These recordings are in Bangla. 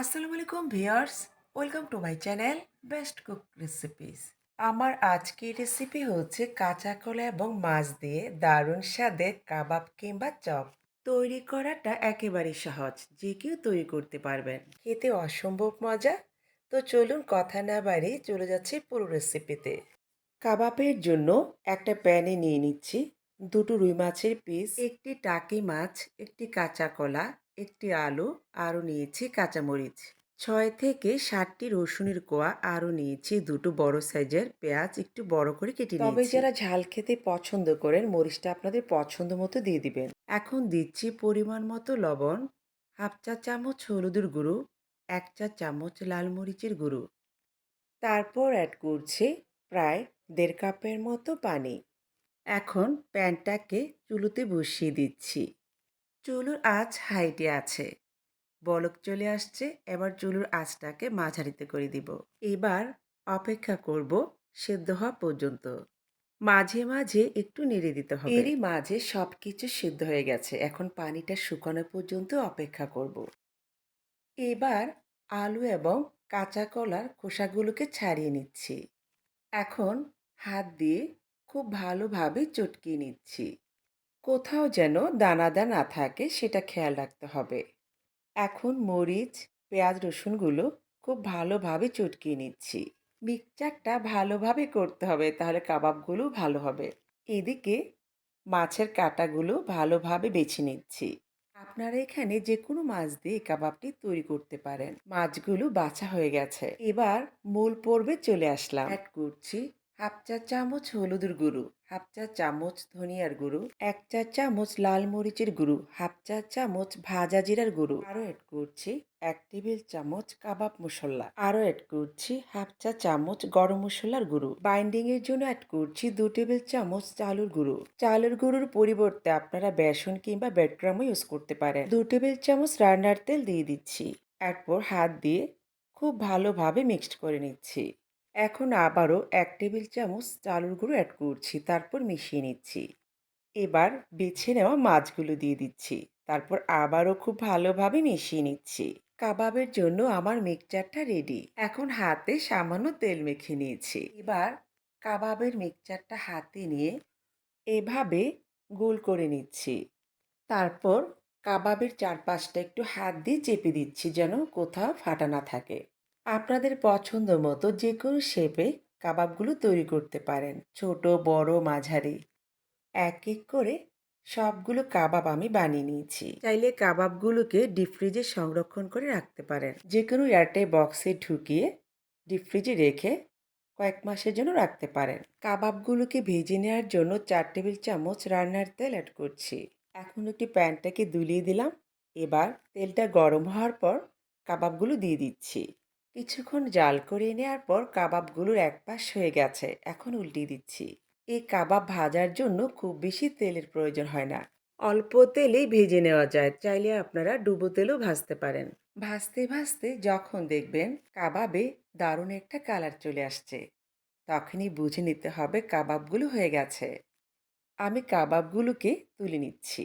আসসালামু আলাইকুম viewers, welcome to my channel best cook recipes. আমার আজকের রেসিপি হচ্ছে কাঁচা কলা এবং মাছ দিয়ে দারুণ স্বাদের কাবাব কিংবা চপ। তৈরি করাটা একেবারেই সহজ, যে কেউ তৈরি করতে পারবেন। খেতে অসম্ভব মজা। তো চলুন কথা না বাড়িয়ে চলে যাচ্ছি পুরো রেসিপিতে। কাবাবের জন্য একটা প্যানে নিয়ে নিচ্ছি দুটো রুই মাছের পিস, একটি টাকি মাছ, একটি কাঁচা কলা একটি আলু আরও নিয়েছি কাঁচামরিচ। ছয় থেকে ষাটটি রসুনের কোয়া আরও নিয়েছি দুটো বড় সাইজের পেঁয়াজ একটু বড় করে কেটে তবে যারা ঝাল খেতে পছন্দ করেন মরিচটা আপনাদের পছন্দ মতো দিয়ে দিবেন। এখন দিচ্ছি পরিমাণ মতো লবণ হাফ চা চামচ হলুদের গুঁড়ো এক চা চামচ লাল মরিচের গুঁড়ো। তারপর অ্যাড করছি প্রায় দেড় কাপের মতো পানি। এখন প্যানটাকে চুলোতে বসিয়ে দিচ্ছি। চুলোর আঁচ হাইটে আছে। বলক চলে আসছে, এবার চুলোর আঁচটাকে মাঝারিতে করে দিব। এবার অপেক্ষা করব সেদ্ধ হওয়া পর্যন্ত। মাঝে মাঝে একটু নেড়ে দিতে হবে। এরই মাঝে সব কিছু সিদ্ধ হয়ে গেছে। এখন পানিটা শুকানো পর্যন্ত অপেক্ষা করব। এবার আলু এবং কাঁচা কলার খোসাগুলোকে ছাড়িয়ে নিচ্ছি। এখন হাত দিয়ে খুব ভালোভাবে চটকিয়ে নিচ্ছি। কোথাও যেন দানাদার না থাকে, সেটা খেয়াল রাখতে হবে। এখন মরিচ, পেঁয়াজ, রসুনগুলো খুব ভালোভাবে চটকিয়ে নিচ্ছি। মিক্সচারটা ভালোভাবে করতে হবে, তাহলে কাবাবগুলো ভালো হবে। এদিকে মাছের কাটাগুলো ভালোভাবে বেছে নিচ্ছি। আপনারা এখানে যে কোনো মাছ দিয়ে কাবাবটি তৈরি করতে পারেন। মাছগুলো বাছা হয়ে গেছে। এবার মূল পর্বে চলে আসলাম। অ্যাড করছি হাফ চা চামচ হলুদের গুঁড়ো, হাফ চা চামচ ধনিয়ার গুঁড়ো, এক চা চামচ লাল মরিচের গুঁড়ো, হাফ চা চামচ ভাজা জিরার গুঁড়ো। আরও অ্যাড করছি এক টেবিল চামচ কাবাব মশলা। আরও অ্যাড করছি হাফ চা চামচ গরম মশলার গুঁড়ো। বাইন্ডিং এর জন্য অ্যাড করছি দু টেবিল চামচ চালুর গুঁড়ো। চালুর গুঁড়োর পরিবর্তে আপনারা বেসন কিংবা ব্রেডক্রামও ইউজ করতে পারেন। দু টেবিল চামচ রান্নার তেল দিয়ে দিচ্ছি। এরপর হাত দিয়ে খুব ভালোভাবে মিক্সড করে নিচ্ছি। এখন আবারও এক টেবিল চামচ চালুর গুঁড়ো অ্যাড করছি, তারপর মিশিয়ে নিচ্ছি। এবার বেছে নেওয়া মাছগুলো দিয়ে দিচ্ছি, তারপর আবারও খুব ভালোভাবে মিশিয়ে নিচ্ছি। কাবাবের জন্য আমার মিক্সচারটা রেডি এখন হাতে সামান্য তেল মেখে নিয়েছি। এবার কাবাবের মিক্সচারটা হাতে নিয়ে এভাবে গোল করে নিচ্ছি। তারপর কাবাবের চারপাশটা একটু হাত দিয়ে চেপে দিচ্ছি যেন কোথাও ফাটা না থাকে। আপনাদের পছন্দ মতো যে কোনো শেপে কাবাবগুলো তৈরি করতে পারেন, ছোট, বড়, মাঝারি। এক এক করে সবগুলো কাবাব আমি বানিয়ে নিয়েছি। চাইলে কাবাবগুলোকে ডিপ ফ্রিজে সংরক্ষণ করে রাখতে পারেন। যে কোনো এয়ারটাই বক্সে ঢুকিয়ে ডিপ ফ্রিজে রেখে কয়েক মাসের জন্য রাখতে পারেন। কাবাবগুলোকে ভেজে নেওয়ার জন্য চার টেবিল চামচ রান্নার তেল অ্যাড করছি। এখন একটি প্যানটাকে দুলিয়ে দিলাম। এবার তেলটা গরম হওয়ার পর কাবাবগুলো দিয়ে দিচ্ছি। কিছুক্ষণ জাল করে নেওয়ার পর কাবাবগুলোর এক পাশ হয়ে গেছে। এখন উল্টিয়ে দিচ্ছি। এই কাবাব ভাজার জন্য খুব বেশি তেলের প্রয়োজন হয় না। অল্প তেলেই ভেজে নেওয়া যায়। চাইলে আপনারা ডুবো তেলও ভাজতে পারেন। ভাজতে ভাজতে যখন দেখবেন কাবাবে দারুণ একটা কালার চলে আসছে, তখনই বুঝে নিতে হবে কাবাবগুলো হয়ে গেছে। আমি কাবাবগুলোকে তুলে নিচ্ছি।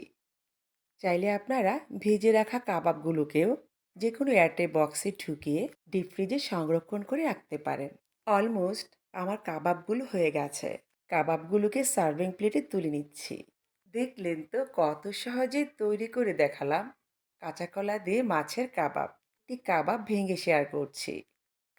চাইলে আপনারা ভেজে রাখা কাবাবগুলোকেও যে কোনো এয়ারটাই বক্সে ঢুকিয়ে ডিপ ফ্রিজে সংরক্ষণ করে রাখতে পারেন। অলমোস্ট আমার কাবাবগুলো হয়ে গেছে। কাবাবগুলোকে সার্ভিং প্লেটে তুলে নিচ্ছি। দেখলেন তো কত সহজে তৈরি করে দেখালাম। কাঁচা কলা দিয়ে মাছের কাবাব। একটি কাবাব ভেঙে শেয়ার করছি।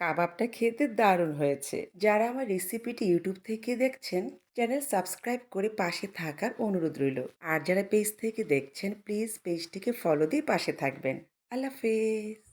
কাবাবটা খেতে দারুণ হয়েছে। যারা আমার রেসিপিটি ইউটিউব থেকে দেখছেন, চ্যানেল সাবস্ক্রাইব করে পাশে থাকার অনুরোধ রইল। আর যারা পেজ থেকে দেখছেন, প্লিজ পেজটিকে ফলো দিয়ে পাশে থাকবেন। আল্লাহ হাফেজ